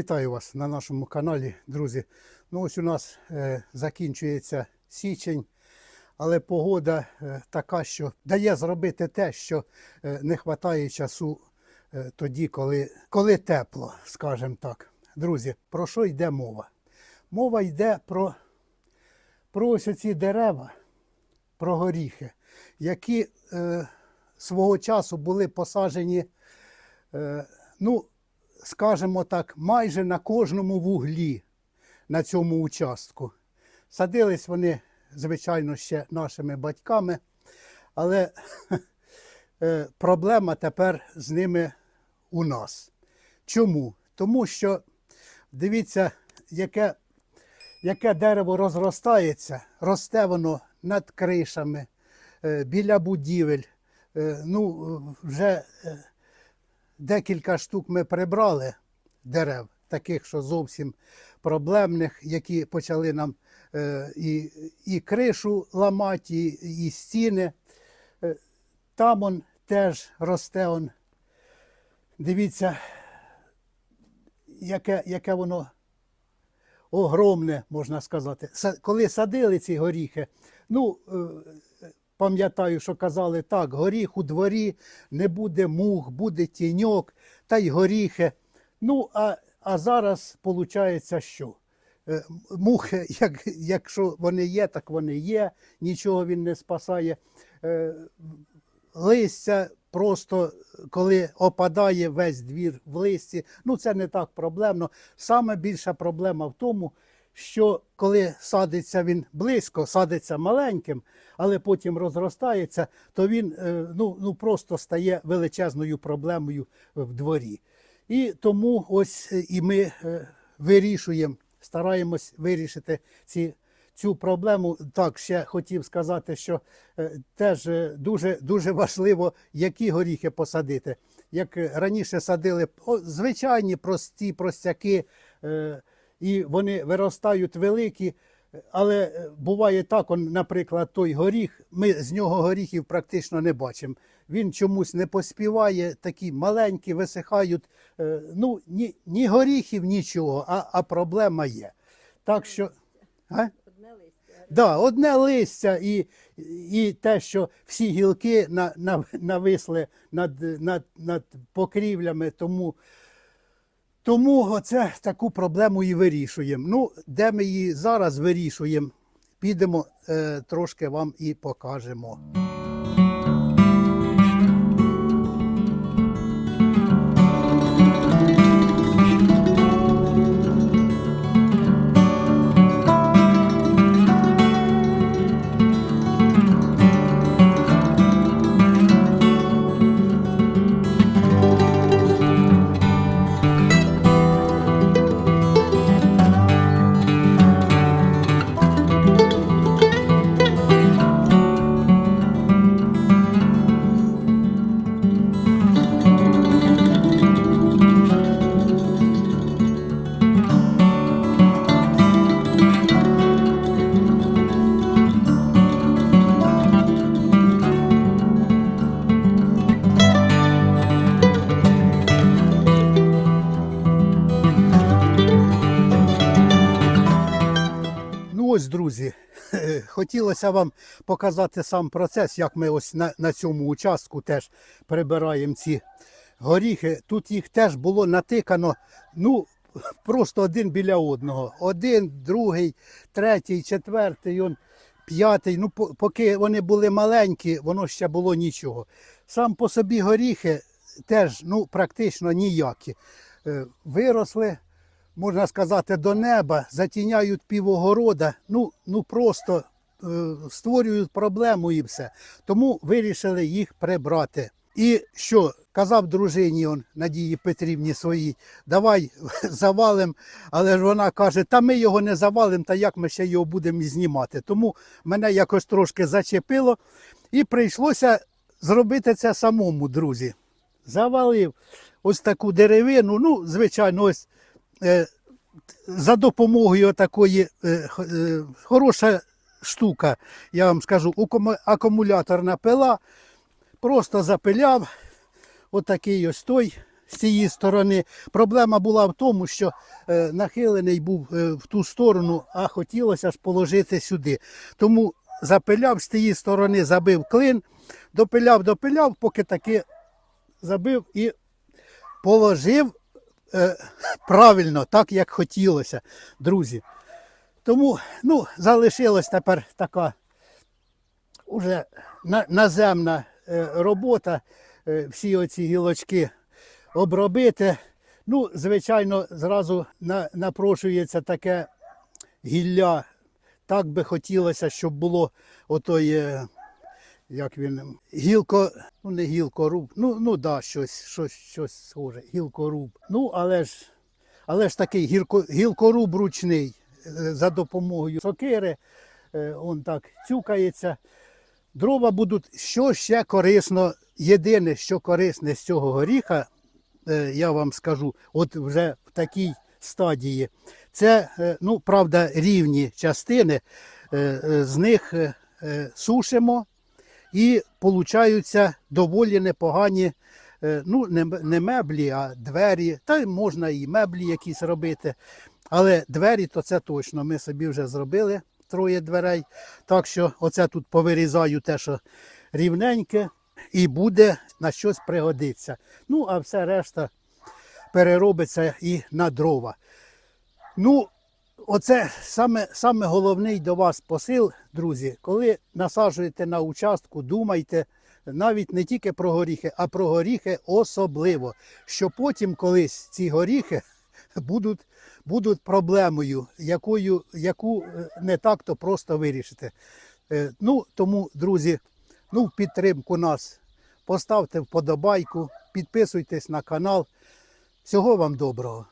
Вітаю вас на нашому каналі, друзі. Ну ось у нас е, закінчується січень, але погода е, така, що дає зробити те, що е, не вистачає часу е, тоді, коли, коли тепло, скажімо так. Друзі, про що йде мова? Мова йде про, про ось ці дерева, про горіхи, які е, свого часу були посаджені. Е, ну, скажімо так, майже на кожному вуглі на цьому участку. Садились вони, звичайно, ще нашими батьками, але е, проблема тепер з ними у нас. Чому? Тому що дивіться, яке, яке дерево розростається, росте воно над кришами, е, біля будівель. Е, Ну, вже декілька штук ми прибрали дерев, таких, що зовсім проблемних, які почали нам е, і, і кришу ламати, і, і стіни. Е, Там он теж росте. Он. Дивіться, яке, яке воно огромне, можна сказати. Коли садили ці горіхи, ну, е, пам'ятаю, що казали так, горіх у дворі, не буде мух, буде тіньок, та й горіхи. Ну, а, а зараз виходить, що? Е, Мухи, як, якщо вони є, так вони є, нічого він не спасає. Е, Листя просто, коли опадає весь двір в листі, ну це не так проблемно. Саме більша проблема в тому, що коли садиться він близько, садиться маленьким, але потім розростається, то він е, ну, ну, просто стає величезною проблемою в дворі. І тому ось е, і ми е, вирішуємо, стараємось вирішити ці, цю проблему. Так, ще хотів сказати, що теж дуже, дуже важливо, які горіхи посадити. Як раніше садили звичайні прості простяки, і вони виростають великі. Але е, буває так, он, наприклад, той горіх, ми з нього горіхів практично не бачимо. Він чомусь не поспіває, такі маленькі, висихають. Е, Ну, ні, ні горіхів, нічого, а, а проблема є. Так що. А? Одне листя. Да, одне листя і, і те, що всі гілки на, на, нависли над, над, над покрівлями, тому, тому оце таку проблему і вирішуємо. Ну, де ми її зараз вирішуємо, підемо е, трошки вам і покажемо. Ну ось, друзі, хотілося вам показати сам процес, як ми ось на, на цьому участку теж прибираємо ці горіхи. Тут їх теж було натикано, ну, просто один біля одного. Один, другий, третій, четвертий, он, п'ятий. Ну, поки вони були маленькі, воно ще було нічого. Сам по собі горіхи теж ну, практично ніякі. Е, Виросли можна сказати, до неба, затіняють півогорода, ну, ну просто е, створюють проблему і все. Тому вирішили їх прибрати. І що казав дружині он, Надії Петрівні своїй, давай завалим, але ж вона каже, та ми його не завалимо, та як ми ще його будемо знімати. Тому мене якось трошки зачепило і прийшлося зробити це самому, друзі. Завалив ось таку деревину, ну, звичайно, ось е, за допомогою такої е, е, хороша штука, я вам скажу, акумуляторна пила, просто запиляв, отакий ось той з цієї сторони. Проблема була в тому, що е, нахилений був е, в ту сторону, а хотілося ж положити сюди. Тому запиляв з тієї сторони, забив клин, допиляв, допиляв, поки таки забив і положив е, правильно, так як хотілося, друзі. Тому ну, залишилась тепер така уже на- наземна е, робота, е, всі оці гілочки обробити. Ну, звичайно, зразу на, напрошується таке гілля. Так би хотілося, щоб було отой, е, як він, гілко, ну не гілкоруб, ну, ну да, щось, щось, щось схоже, гілкоруб. Ну, але ж, але ж такий гірко, гілкоруб ручний е, за допомогою сокири, е, он так цюкається. Дрова будуть, що ще корисно, єдине, що корисне з цього горіха, е, я вам скажу, от вже в такій стадії, це, ну, правда, рівні частини, з них сушимо і получаються доволі непогані, е, ну, не, меблі, а двері, та можна і меблі якісь робити. Але двері то це точно. Ми собі вже зробили троє дверей. Так що оце тут повирізаю те, що рівненьке, і буде на щось пригодиться. Ну, а все решта переробиться і на дрова. Ну, оце саме, саме головний до вас посил, друзі, коли насаджуєте на участку, думайте навіть не тільки про горіхи, а про горіхи особливо. Що потім колись ці горіхи будуть, будуть проблемою, якою, яку е, не так-то просто вирішити. Е, Ну, тому, друзі, ну, підтримку нас поставте вподобайку, підписуйтесь на канал. Всього вам доброго.